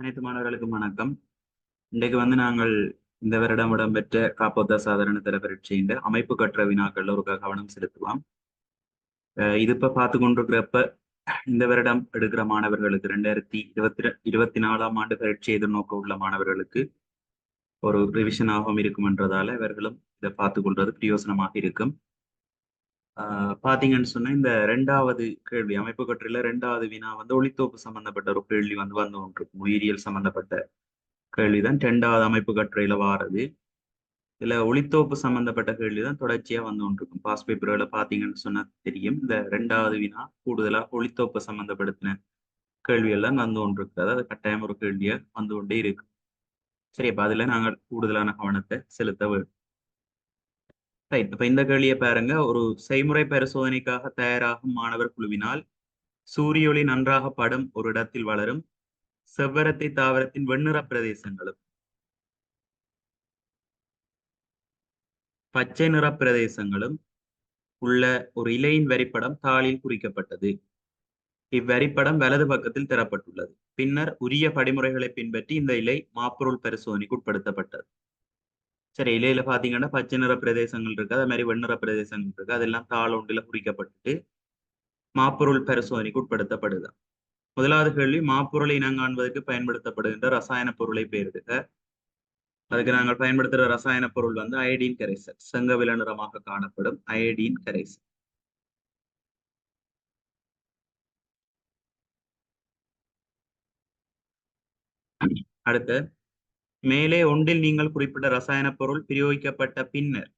அனைத்து மாணவர்களுக்கும் வணக்கம். இன்றைக்கு வந்து நாங்கள் இந்த வருடம் இடம்பெற்ற காப்போத்த சாதாரண தர பரீட்சையின் அமைப்பு கற்ற வினாக்கள் ஒரு கவனம் செலுத்துவோம். இது இப்ப பார்த்து கொண்டிருக்கிறப்ப இந்த வருடம் எடுக்கிற மாணவர்களுக்கு ரெண்டாயிரத்தி இருபத்தி இருபத்தி நாலாம் ஆண்டு பரீட்சை எதிர்நோக்க உள்ள மாணவர்களுக்கு ஒரு ரிவிஷனாகவும் இருக்கும் என்றதால இவர்களும் இதை பார்த்து கொள்வது பிரயோசனமாக இருக்கும். பாத்தீங்கன்னு சொன்னா இந்த ரெண்டாவது கேள்வி அமைப்பு கற்றில ரெண்டாவது வினா வந்து ஒளித்தோப்பு சம்பந்தப்பட்ட ஒரு கேள்வி வந்து வந்து ஒன்று உயிரியல் சம்பந்தப்பட்ட கேள்விதான். ரெண்டாவது அமைப்பு கட்டுரையில வாரது. இதுல ஒளித்தோப்பு சம்பந்தப்பட்ட கேள்விதான் தொடர்ச்சியா வந்து கொண்டிருக்கும். பாஸ் பேப்பர்களை பாத்தீங்கன்னு சொன்னா தெரியும். இந்த ரெண்டாவது வினா கூடுதலா ஒளித்தோப்பு சம்பந்தப்படுத்தின கேள்வியெல்லாம் வந்து வந்து இருக்குது அதாவது கட்டாயம் ஒரு கேள்வியா வந்து கொண்டே இருக்கு. சரி அப்ப அதுல நாங்கள் கூடுதலான கவனத்தை செலுத்த வேண்டும் ரைட் இப்ப இந்த கேள்வியை பாருங்க. ஒரு செய்முறை பரிசோதனைக்காக தயாராகும் மாணவர் குழுவினால் சூரிய ஒளி நன்றாக படும் ஒரு இடத்தில் வளரும். செவ்வரத்தை தாவரத்தின் வெண்ணிற பிரதேசங்களும். பச்சை நிற பிரதேசங்களும் உள்ள ஒரு இலையின் வரிப்படம் தாளில் குறிக்கப்பட்டது. இவ்வரிப்படம் வலது பக்கத்தில் தரப்பட்டுள்ளது பின்னர் உரிய படிமுறைகளை பின்பற்றி இந்த இலை மாப்பொருள் பரிசோதனைக்கு உட்படுத்தப்பட்டது. சரி இலையில பாத்தீங்கன்னா பச்சை நிற பிரதேசங்கள் இருக்கு. அதே மாதிரி வெண்ணிற பிரதேசங்கள் இருக்கு. அதெல்லாம் தாள் ஒன்றில் குறிக்கப்பட்டுட்டு மாப்பொருள் பரிசோதனைக்கு உட்படுத்தப்படுது. முதலாவது கேள்வி மாப்பொருளை இனங்காண்பதற்கு பயன்படுத்தப்படுகின்ற ரசாயன பொருளை பெயரிடுக. அதுக்கு நாங்கள் பயன்படுத்துகிற ரசாயன பொருள் வந்து அயடின் கரைசல். செங்கவில நிறமாக காணப்படும் அயடின் கரைசல். அடுத்து மேலே ஒன்றில் நீங்கள் குறிப்பிட்ட ரசாயன பொருள் பிரயோகிக்கப்பட்ட பின்னர்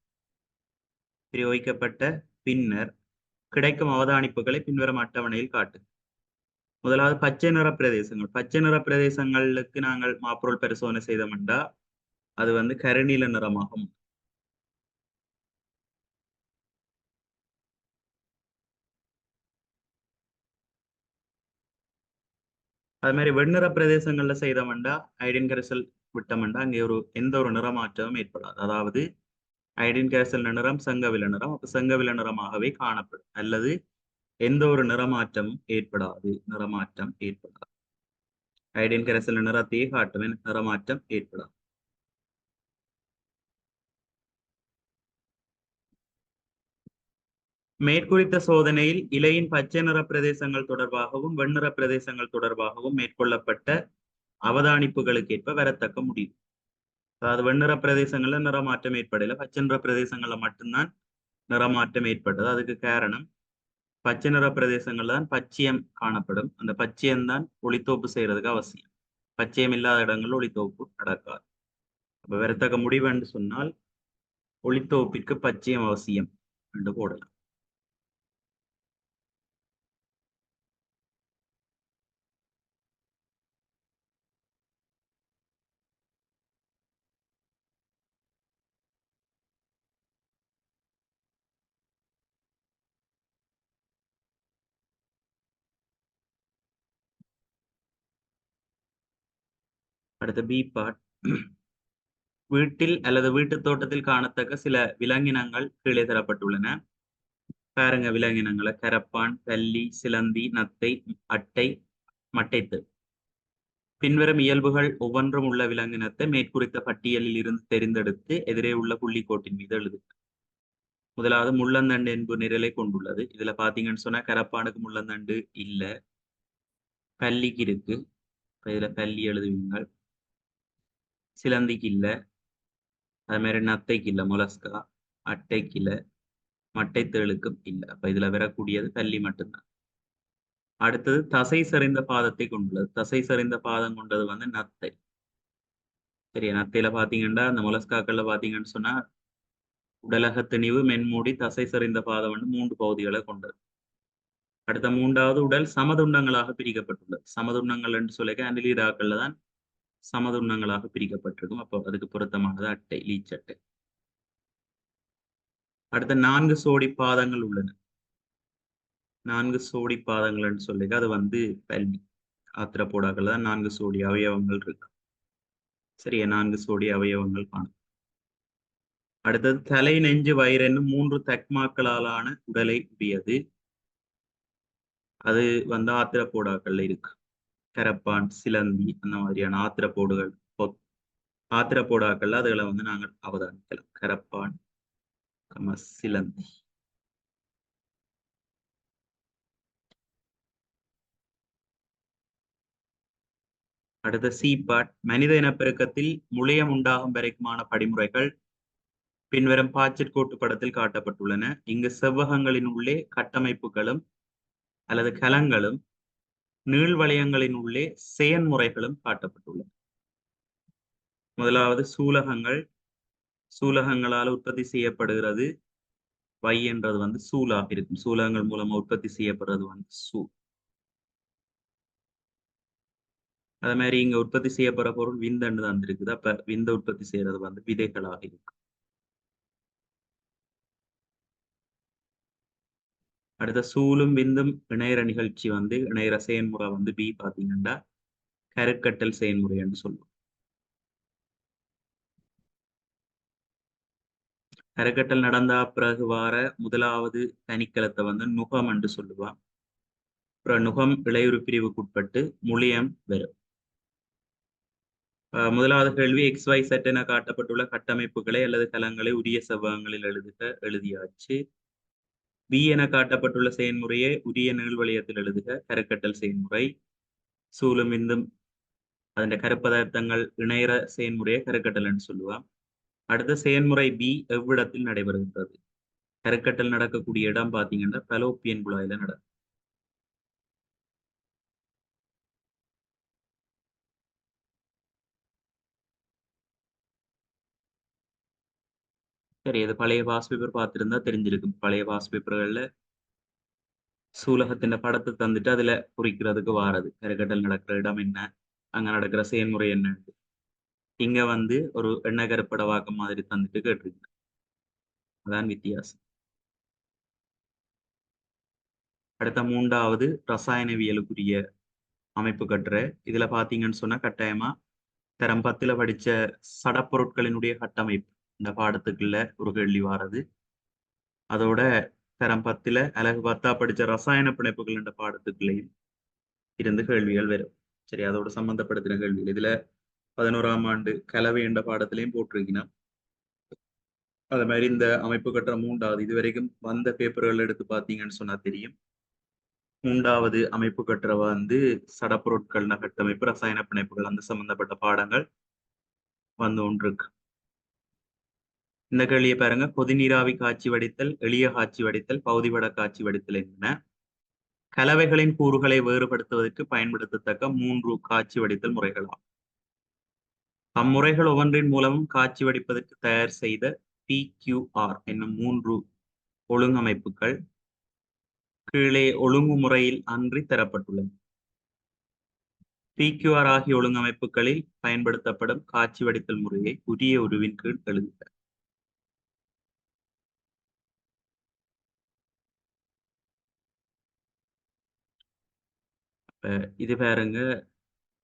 பிரயோகிக்கப்பட்ட பின்னர் கிடைக்கும் அவதானிப்புகளை பின்வரும் அட்டவணையில் காட்டு. முதலாவது பச்சை நிற பிரதேசங்கள். பச்சை நிற பிரதேசங்களுக்கு நாங்கள் மாப்பொருள் பரிசோதனை செய்தோம்டா அது வந்து கருநீல நிறமாகும். அது மாதிரி வெண்ணிற பிரதேசங்கள்ல செய்தோம்டா ஐடின் விட்டோம்னா அங்கே ஒரு எந்த ஒரு நிறமாற்றமும் ஏற்படாது. அதாவது ஐடின் கேசல் நிறம் செங்கவில நிறம் அப்போ செங்கவில நிறமாகவே காணப்படும். அல்லது எந்த ஒரு நிறமாற்றமும் ஏற்படாது. நிறமாற்றம் ஏற்படாது. ஐடின் கரைசல் நிறத்தையே காட்டுவேன் நிறமாற்றம் ஏற்படாது. மேற்குறித்த சோதனையில் இலையின் பச்சை நிற பிரதேசங்கள் தொடர்பாகவும் வெண்ணிற பிரதேசங்கள் தொடர்பாகவும் மேற்கொள்ளப்பட்ட அவதானிப்புகளுக்கேற்ப வரத்தக்க முடியும். அதாவது வெண்ணிற பிரதேசங்கள்ல நிறமாற்றம் ஏற்படல. பச்சை நிற பிரதேசங்கள்ல மட்டும்தான் நிறமாற்றம் ஏற்பட்டது. அதுக்கு காரணம் பச்சை நிற பிரதேசங்கள்ல தான் பச்சையம் காணப்படும். அந்த பச்சையம் தான் ஒளித்தோப்பு செய்யறதுக்கு அவசியம். பச்சையம் இல்லாத இடங்கள்ல ஒளித்தோப்பு நடக்காது. அப்ப வரத்தக்க முடிவுன்னு சொன்னால் ஒளித்தோப்பிற்கு பச்சையம் அவசியம் என்று போடலாம். அடுத்த பி பார்ட் வீட்டில் அல்லது வீட்டு தோட்டத்தில் காணத்தக்க சில விலங்கினங்கள் கீழே தரப்பட்டுள்ளன. பாருங்க விலங்கினங்களை. கரப்பான் கல்லி சிலந்தி நத்தை அட்டை மட்டைத்து. பின்வரும் இயல்புகள் ஒவ்வொன்றும் உள்ள விலங்கினத்தை மேற்குறித்த பட்டியலில் இருந்து தெரிந்தெடுத்து எதிரே உள்ள புள்ளிக்கோட்டின் மீது எழுது முதலாவது முள்ளந்தண்டு என்பு நிரலை கொண்டுள்ளது. இதுல பாத்தீங்கன்னு சொன்னா கரப்பானுக்கு முள்ளந்தண்டு இல்லை. பல்லிக்கு இருக்கு. இதுல பல்லி எழுதுவீங்கள். சிலந்திக்கு இல்லை அது மாதிரி நத்தைக்கு இல்லை மொலஸ்கா. அட்டைக்கு இல்லை மட்டைத்தேளுக்கும் இல்ல. அப்ப இதுல வரக்கூடியது பல்லி மட்டும்தான். அடுத்தது தசை சரிந்த பாதத்தை கொண்டுள்ளது. தசை சரிந்த பாதம் கொண்டது வந்து நத்தை. சரியா? நத்தையில பாத்தீங்கன்னா அந்த மொலஸ்காக்கள்ல பாத்தீங்கன்னு சொன்னா உடலக திணிவு மென்மூடி தசை சரிந்த பாதம் வந்து மூன்று பகுதிகளை கொண்டது. அடுத்த மூன்றாவது உடல் சமதுண்டங்களாக பிரிக்கப்பட்டுள்ளது. சமதுண்டங்கள் என்று சொல்லிக்க அனிலீராக்கள்ல தான் சமதுண்ணங்களாக பிரிக்கப்பட்டிருக்கும். அப்போ அதுக்கு பொருத்தமானது அட்டை லீச்சட்டை. அடுத்த நான்கு சோடி பாதங்கள் உள்ளன. நான்கு சோடி பாதங்கள்னு சொல்லிக்க அது வந்து பல்லி ஆத்திரப்போடாக்கள்ல தான் நான்கு சோடி அவயவங்கள் இருக்கு. சரியா? நான்கு சோடி அவயவங்கள் காணும். அடுத்தது தலை நெஞ்சு வயிறு மூன்று தக்மாக்களாலான உடலை உடையது. அது வந்து ஆத்திரப்போடாக்கள்ல இருக்கு. கரப்பான் சிலந்தி அந்த மாதிரியான ஆத்திரப்போடுகள் ஆத்திரப்போடாக்கள் அதுகளை வந்து நாங்கள் அவதானிக்கலாம். கரப்பான் சிலந்தி. அடுத்த சீபாட் மனித இனப்பெருக்கத்தில் முளையம் உண்டாகும் வரைக்குமான படிமுறைகள் பின்வரும் பாய்ச்சற்கோட்டு படத்தில் காட்டப்பட்டுள்ளன. இங்கு செவ்வகங்களின் உள்ளே கட்டமைப்புகளும் அல்லது கலங்களும் நீள்வளையங்களின் உள்ளே செயன்முறைகளும் காட்டப்பட்டுள்ளன. முதலாவது சூலகங்கள். சூலகங்களால் உற்பத்தி செய்யப்படுகிறது. வை என்றது வந்து சூலாக இருக்கும். சூலகங்கள் மூலமா உற்பத்தி செய்யப்படுறது வந்து சூ. அதே மாதிரி இங்க உற்பத்தி செய்யப்படுற பொருள் விந்தண்டு தான் இருக்குது. அப்ப விந்த உற்பத்தி செய்யறது வந்து விதைகளாக இருக்கும். அடுத்த சூலும் விந்தும் இணையற நிகழ்ச்சி வந்து இணையற செயல்முறை வந்து பி பார்த்தீங்கன்னா கருக்கட்டல் செயல்முறை என்று சொல்லுவோம். கருக்கட்டல் நடந்தா பிறகு வார முதலாவது தனிக்கலத்தை வந்து நுகம் என்று சொல்லுவான் அப்புறம் நுகம் இளையுறு பிரிவுக்குட்பட்டு முளியம் வரும் முதலாவது கேள்வி எக்ஸ் ஒய் செட் என காட்டப்பட்டுள்ள கட்டமைப்புகளை அல்லது கலங்களை உரிய செவ்வகங்களில் எழுதுக எழுதியாச்சு. பி என காட்டப்பட்டுள்ள செயல்முறையை உரிய நிகழ்வளையத்தில் எழுதுக. கருக்கட்டல் செயல்முறை சூலும் இந்தும் அதன் கருப்பதார்த்தங்கள் இணையற செயல்முறையை கருக்கட்டல் என்று சொல்லுவோம் அடுத்த செயல்முறை பி எவ்விடத்தில் நடைபெறுகின்றது? கருக்கட்டல் நடக்கக்கூடிய இடம் பார்த்தீங்கன்னா பலோப்பியன் குழாயில நடக்கும். சரி பழைய வாஸ் பேப்பர் பார்த்திருந்தா தெரிஞ்சிருக்கும். பழைய வாஸ் பேப்பர்களில் சூலகத்தின் படத்தை தந்துட்டு அதுல குறிக்கிறதுக்கு வாரது. கருக்கட்டல் நடக்கிற இடம் என்ன? அங்க நடக்கிற செயல்முறை என்ன? இங்க வந்து ஒரு எண்ணெய் கருப்பட வாக்கம் மாதிரி தந்துட்டு கேட்டிருக்கு அதான் வித்தியாசம். அடுத்த மூன்றாவது ரசாயனவியலுக்குரிய அமைப்பு கட்டுற இதுல பாத்தீங்கன்னு சொன்னா கட்டாயமா தரம் பத்துல படிச்ச சடப்பொருட்களினுடைய கட்டமைப்பு. இந்த பாடத்துக்குள்ள ஒரு கேள்வி வாரது. அதோட தரம் பத்துல அழகு பத்தா படிச்ச ரசாயன பிணைப்புகள் என்ற பாடத்துக்குள்ளேயும் இருந்து கேள்விகள் வரும். சரி அதோட சம்பந்தப்படுத்தின கேள்விகள். இதுல பதினோராம் ஆண்டு கலவை என்ற பாடத்திலையும் போட்டிருக்கீங்கன்னா அது மாதிரி இந்த அமைப்பு கட்டுற மூன்றாவது இது வரைக்கும் வந்த பேப்பர்கள் எடுத்து பார்த்தீங்கன்னு சொன்னா தெரியும். மூன்றாவது அமைப்பு கட்டுற வந்து சடப்பொருட்கள் கட்டமைப்பு ரசாயன பிணைப்புகள் அந்த சம்பந்தப்பட்ட பாடங்கள் வந்து ஒன்று இருக்கு இந்த கேள்வியை பாருங்க. கொதிநீராவி காட்சி வடித்தல் எளிய காட்சி வடித்தல் பகுதிவட காட்சி வடித்தல் என்பன. கலவைகளின் கூறுகளை வேறுபடுத்துவதற்கு பயன்படுத்தத்தக்க மூன்று காட்சி வடித்தல் முறைகளாகும். அம்முறைகள் ஒவ்வொன்றின் மூலமும் காட்சி வடிப்பதற்கு தயார் செய்த பிக்யூஆர் என்னும் மூன்று ஒழுங்கமைப்புகள் கீழே ஒழுங்குமுறையில் அன்றி தரப்பட்டுள்ளன. பிக்யூஆர் ஆகிய ஒழுங்கமைப்புகளில் பயன்படுத்தப்படும் காட்சி வடித்தல் முறையை உரிய உருவின் கீழ் எழுதுக. இது பாருங்க.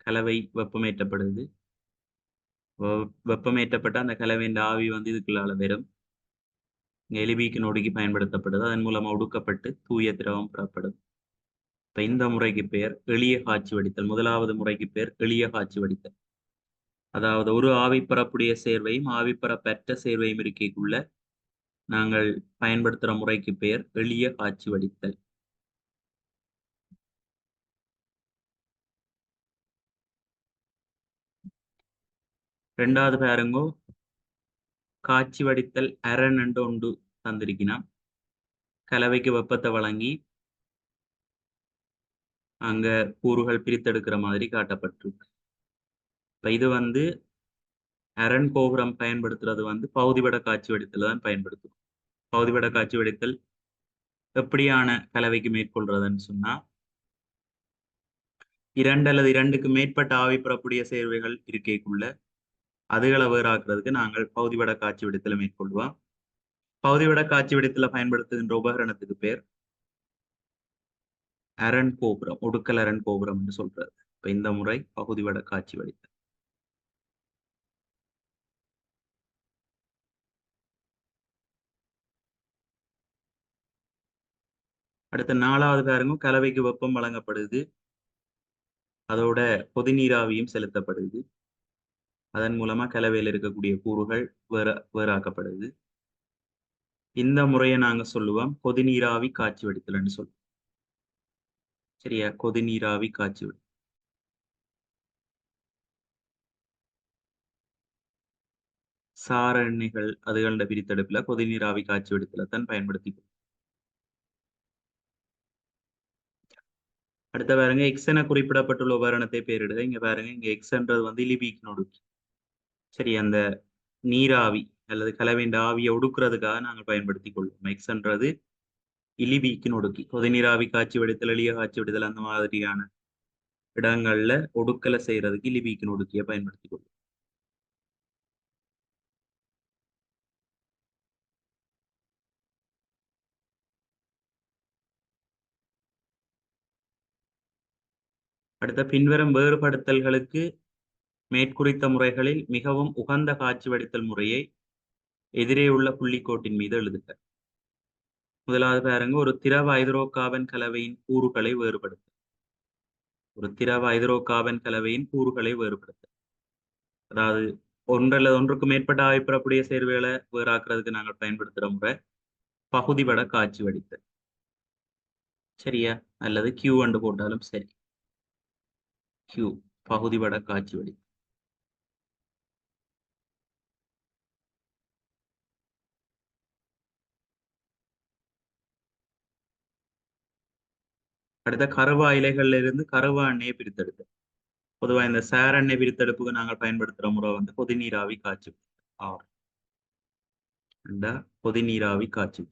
கலவை வெப்பமேற்றப்படுது. வெப்பமேற்றப்பட்ட அந்த கலவையின் ஆவி வந்து இதுக்குள்ளால வரும். எலிபிக்கு நொடுக்கி பயன்படுத்தப்படுது. அதன் மூலமாக ஒடுக்கப்பட்டு தூய திரவம் பெறப்படும். இப்போ இந்த முறைக்கு பெயர் எளிய காட்சி வடித்தல். முதலாவது முறைக்கு பெயர் எளிய காட்சி வடித்தல். அதாவது ஒரு ஆவிப்பரப்புடைய சேர்வையும் ஆவிப்பரப்பற்ற சேர்வையும் இருக்கைக்குள்ள நாங்கள் பயன்படுத்துகிற முறைக்கு பெயர் எளிய காட்சி வடித்தல். ரெண்டாவது பாருங்கோ காட்சி வடித்தல் அரண் என்று ஒன்று தந்திருக்கிறான் கலவைக்கு வெப்பத்தை வழங்கி அங்க கூறுகள் பிரித்தெடுக்கிற மாதிரி காட்டப்பட்டிருக்கு. இப்ப இது வந்து அரண் கோபுரம் பயன்படுத்துறது வந்து பகுதிபட காட்சி வடித்தல தான் பயன்படுத்தும். பகுதிபட காட்சி வடித்தல் எப்படியான கலவைக்கு மேற்கொள்றதுன்னு சொன்னா இரண்டு அல்லது இரண்டுக்கு மேற்பட்ட ஆவி பெறக்கூடிய சேர்வைகள் இருக்கைக்குள்ள அதுகளை வேறாக்குறதுக்கு நாங்கள் பகுதிவட காட்சி விடத்துல மேற்கொள்வோம் பகுதிவட காட்சி விடத்துல பயன்படுத்துகின்ற உபகரணத்துக்கு பேர் அரண் கோபுரம் ஒடுக்கல் அரண் கோபுரம் என்று சொல்றது. இப்ப இந்த முறை பகுதிவட காட்சி வடித்தல். அடுத்த நாலாவது பாருங்க கலவைக்கு வெப்பம் வழங்கப்படுது. அதோட கொதிநீராவியும் செலுத்தப்படுது. அதன் மூலமா கலவையில் இருக்கக்கூடிய கூறுகள் வேற வேறாக்கப்படுது. இந்த முறையை நாங்க சொல்லுவோம் கொதிநீராவி காட்சி வடித்தல்னு சொல்லுவோம். சரியா? கொதிநீராவி காட்சி வடி சார எண்ணெய்கள் அதுகள பிரித்தெடுப்புல கொதிநீராவி காட்சி வடித்தலை தான் பயன்படுத்தி அடுத்த பாருங்க எக்ஸ் என குறிப்பிடப்பட்டுள்ள உபகரணத்தை பேரிடுக இங்க பாருங்க இங்க எக்ஸ்ன்றது வந்து லிபிக் நொடுக்கி. சரி அந்த நீராவி அல்லது கலவேண்ட ஆவியை ஒடுக்குறதுக்காக நாங்கள் பயன்படுத்தி கொள்வோம். எக்ஸ்ன்றது இலிபிக்கு ஒடுக்கி கொதிநீராவி காட்சி வடித்தல் எளிய காட்சி வடித்தல் அந்த மாதிரியான இடங்கள்ல ஒடுக்கலை செய்யறதுக்கு இலிபிக்கு ஒடுக்கிய பயன்படுத்தி கொள்வோம். அடுத்த பின்வரும் வேறுபடுத்தல்களுக்கு மேற்குறித்த முறைகளில் மிகவும் உகந்த காட்சி வடித்தல் முறையை எதிரே உள்ள புள்ளிக்கோட்டின் மீது எழுதுக. முதலாவது பாருங்க ஒரு திரவ ஐதரோகாபன் கலவையின் கூறுகளை வேறுபடுத்த. ஒரு திரவ ஐதரோகாபன் கலவையின் கூறுகளை வேறுபடுத்த. அதாவது ஒன்று அல்லது ஒன்றுக்கு மேற்பட்ட ஆய்ப்படக்கூடிய சேர்வைகளை வேறாக்குறதுக்கு நாங்கள் பயன்படுத்துகிற முறை பகுதிபட காட்சி வடித்தல். சரியா? அல்லது கியூ அண்டு போட்டாலும் சரி. கியூ பகுதி வட காட்சி வடித்த அடுத்த கருவா இலைகள்ல இருந்து கருவா எண்ணெயை பிரித்தெடுத்து பொதுவா இந்த சேர் எண்ணெய் பிரித்தெடுப்புக்கு நாங்கள் பயன்படுத்துற முறை வந்து கொதிநீராவி காய்ச்சி. ஆறு கொதிநீராவி காய்ச்சி.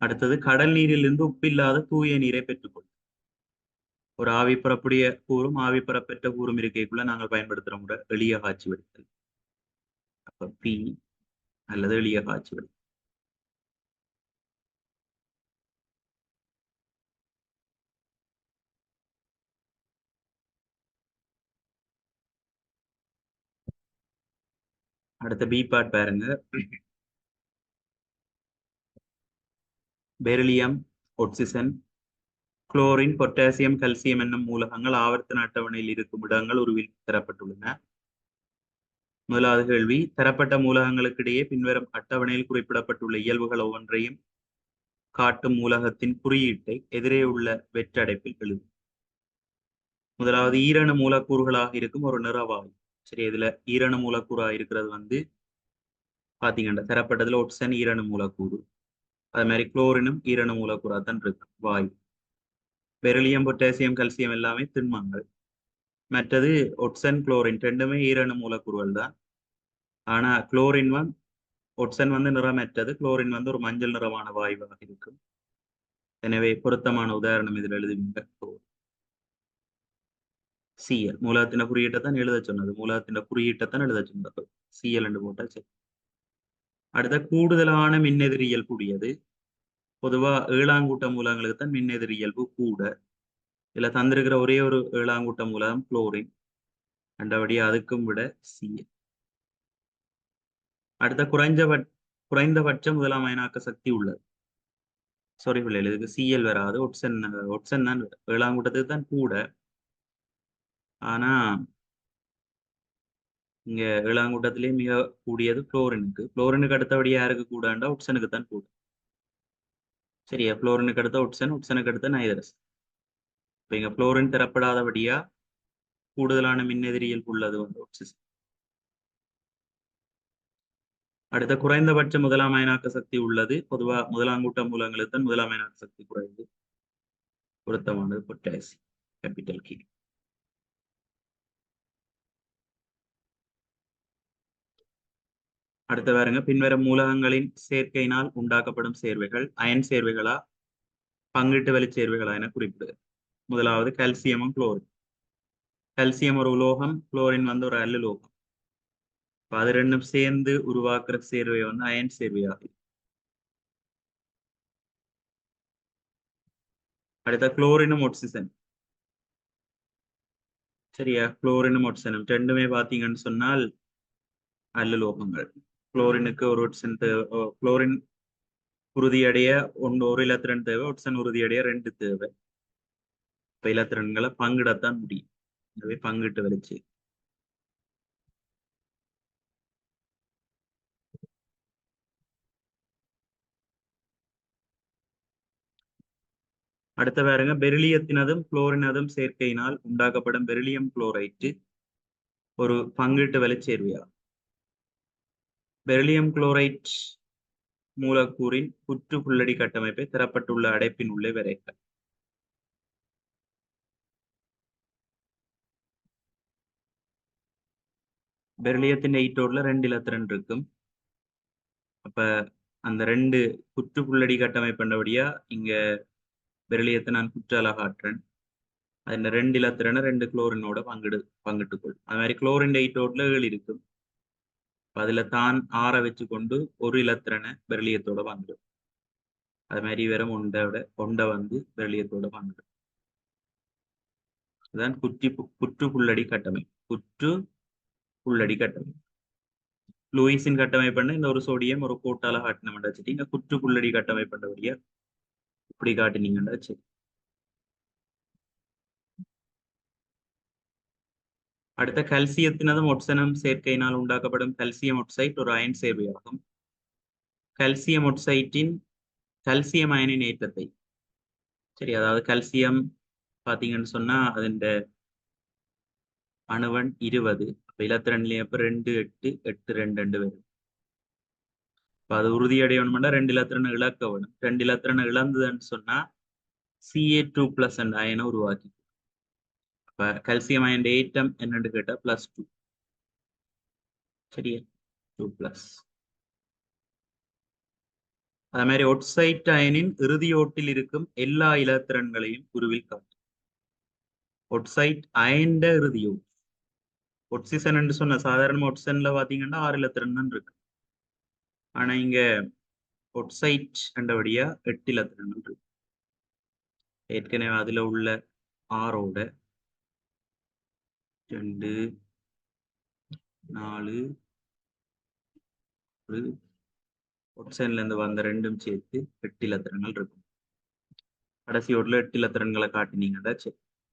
அடுத்தது கடல் நீரிலிருந்து உப்பில்லாத தூய நீரை பெற்றுக்கொள்ளும். ஒரு ஆவி பெறக்கூடிய கூறும் ஆவி பெறப்பெற்ற கூறும் இருக்கைக்குள்ள நாங்கள் பயன்படுத்துகிற முறை எளிய காட்சி வெடித்தல். அப்ப பி அல்லது எளிய காட்சி வெடித்தல். அடுத்த பி பார்ட் பாருங்க. Beryllium oxygen chlorine potassium calcium என்னும் மூலகங்கள் ஆவர்த்தன அட்டவணையில் இருக்கும் இடங்கள் உருவில் தரப்பட்டுள்ளன. முதலாவது கேள்வி தரப்பட்ட மூலகங்களுக்கு இடையே பின்வரும் அட்டவணையில் குறிப்பிடப்பட்டுள்ள இயல்புகள் ஒவ்வொன்றையும் காட்டும் மூலகத்தின் குறியீட்டை எதிரே உள்ள வெற்றடைப்பில் எழுது முதலாவது ஈரணு மூலக்கூறுகளாக இருக்கும் ஒரு நிறவாயு. சரி இதுல ஈரணு மூலக்கூறாக இருக்கிறது வந்து பாத்தீங்கன்னா தரப்பட்டதுல ஒட்சன் ஈரணு மூலக்கூறு. அது மாதிரி குளோரினும் ஈரணு மூலக்கூறாக தான் இருக்கு வாயு. பெரிலியம் பொட்டாசியம் கல்சியம் எல்லாமே திண்மங்கள் மற்றது ஒட்சன் குளோரின் ரெண்டுமே ஈரணு மூலக்கூறுகள் தான். ஆனால் குளோரின் வந்து ஒட்சன் வந்து நிறமற்றது. குளோரின் வந்து ஒரு மஞ்சள் நிறமான வாயுவாக இருக்கும். எனவே பொருத்தமான உதாரணம் இதில் எழுதுவீங்க. சிஎல் மூலத்தின குறியீட்டை தான் எழுத சொன்னது. மூலத்தின குறியீட்டை தான் எழுத சொன்னது. சிஎல் என்று போட்டால் சரி. அடுத்த கூடுதலான மின்னெதிரியல் கூடியது. பொதுவா ஏழாங்கூட்ட மூலங்களுக்கு தான் மின்னெதிர் இயல்பு கூட. இதுல தந்திருக்கிற ஒரே ஒரு ஏழாங்கூட்ட மூலம் குளோரின் அண்டபடி அதுக்கும் விட சிஎல் அடுத்த குறைஞ்சபட் குறைந்தபட்ச முதலாம் அயனாக்க சக்தி உள்ளது. சாரி பிள்ளைகள் இதுக்கு சிஎல் வராது. ஒட்சன் ஒட்சன் தான் ஏழாம் கூட்டத்துக்கு தான் கூட. ஆனா இங்க ஏழாம் கூட்டத்திலேயே மிக கூடியது குளோரினுக்கு குளோரினுக்கு அடுத்தபடி யாருக்கு கூடாண்டா? ஒட்சனுக்கு தான் கூட. சரியா ஃப்ளோரினுக்கு அடுத்த உட்சன் உட்சனுக்கு அடுத்த நைதரஸ் இப்போ இங்கே ஃப்ளோரின் தரப்படாதபடியா கூடுதலான மின்னெதிரியல் உள்ளது வந்து ஒட்சிசன் அடுத்த குறைந்தபட்ச முதலாம் அயனாக்க சக்தி உள்ளது. பொதுவா முதலாங்கூட்ட மூலங்களுக்கு தான் முதலாம் அயனாக்க சக்தி குறைந்து பொருத்தமானது பொட்டாசி கேபிட்டல் கீ அடுத்து பாருங்க. பின்வரும் மூலகங்களின் சேர்க்கையினால் உண்டாக்கப்படும் சேர்வைகள் அயன் சேர்வைகளா பங்கிட்டு வெளி சேர்வைகளா என குறிப்பிடுது முதலாவது கால்சியமும் குளோரின். கால்சியம் ஒரு உலோகம் குளோரின் வந்து ஒரு அல்லுலோகம். அது ரெண்டும் சேர்ந்து உருவாக்குற சேர்வை வந்து அயன் சேர்வையாகும். அடுத்த குளோரினும் ஒட்சிசன். சரியா? குளோரினும் ஒட்சனும் ரெண்டுமே பார்த்தீங்கன்னு சொன்னால் அல்லுலோகங்கள். குளோரினுக்கு ஒரு ஒட்சன் தேவை குளோரின் உறுதியடைய ஒன்று ஒரு இலத்திரன் தேவை ஒட்சன் உறுதியடைய ரெண்டு தேவை. இப்போ இலத்திரன்களை பங்கிடத்தான் முடியும். எனவே பங்கிட்டு வலிச்சு. அடுத்த பாருங்க பெரிலியத்தினதும் குளோரினதும் சேர்க்கையினால் உண்டாக்கப்படும் பெரிலியம் குளோரைட்டு ஒரு பங்கீட்டு வலிச்சேர்வையாகும். பெரிலியம் குளோரைட் மூலக்கூறின் புற்று புள்ளடி கட்டமைப்பை தரப்பட்டுள்ள அடைப்பின் உள்ளே வரைக பெரிலியத்தின் எயிட்டோட்ல ரெண்டு இலத்திரன் இருக்கும். அப்ப அந்த ரெண்டு குற்று புள்ளடி கட்டமைப்புண்டபடியா இங்க பெரிலியத்தை நான் குற்றால காட்டுறேன். அதில் ரெண்டு இலத்திரனை ரெண்டு குளோரினோட பங்கிடு பங்கிட்டுக்கொள். அது மாதிரி குளோரின் எயிட்டோட்ல ஏழு இருக்கும். அதுல தான் ஆற வச்சு கொண்டு ஒரு இலத்திரனை பெரளியத்தோட பங்கிடும் அது மாதிரி வெறும் ஒண்டோட ஒண்டை வந்து பெரிலியத்தோட பங்கிடும் அதுதான் குற்றி குற்று புள்ளடி கட்டமைப்பு குற்று புள்ளடி கட்டமைப்பு லூயிஸின் கட்டமைப்புன்னு இந்த ஒரு சோடியம் ஒரு கோட்டால காட்டினமெண்டா வச்சுட்டு இங்க குற்று புள்ளடி கட்டமைப்புன்றபடியா இப்படி காட்டினீங்கன்னா சரி. அடுத்த கல்சியத்தினதும் ஒட்சனம் சேர்க்கையினால் உண்டாக்கப்படும் கல்சியம் ஒட்சைட் ஒரு அயன் சேர்வையாகும். கல்சியம் ஒட்சைட்டின் கல்சியம் அயனின் ஏற்றத்தை. சரி அதாவது கல்சியம் பார்த்தீங்கன்னு சொன்னால் அதன் அணுவன் இருபது. அப்போ அப்ப ரெண்டுலேயும் அப்போ ரெண்டு எட்டு எட்டு ரெண்டு ரெண்டு வரும். இப்போ அது உறுதியடையணும்னா ரெண்டு இலத்திரனை இழக்க வேணும். ரெண்டு இலத்திரனை இழந்ததுன்னு சொன்னால் சிஏ டூ பிளஸ் அண்ட் அயனை உருவாக்கி. அப்ப கல்சியம் அயன் ஏட்டம் என்னன்னு கேட்டா பிளஸ் டூ சரியா டூ பிளஸ் அதே மாதிரி ஒட்சைட் அயனின் இறுதியோட்டில் இருக்கும் எல்லா இலத்திரன்களையும் குருவில் காட்டும் ஒட்சைட் அயன்ட இறுதியோட் ஒட்சிசன் என்று சொன்ன சாதாரண ஒட்சன்ல பாத்தீங்கன்னா ஆறு இலத்திரன் தான் இருக்கு ஆனா இங்க ஒட்சைட் என்றபடியா எட்டு இலத்திரன் இருக்கு ஏற்கனவே அதுல உள்ள ஆரோட ரெண்டு நாலு ஒரு. ஒட்சன்ல இருந்து வந்த ரெண்டும் சேர்த்து எட்டு இலத்திரங்கள் இருக்கும். கடைசி ஓட்டுல எட்டு இலத்திரங்களை காட்டினீங்கன்னா சரி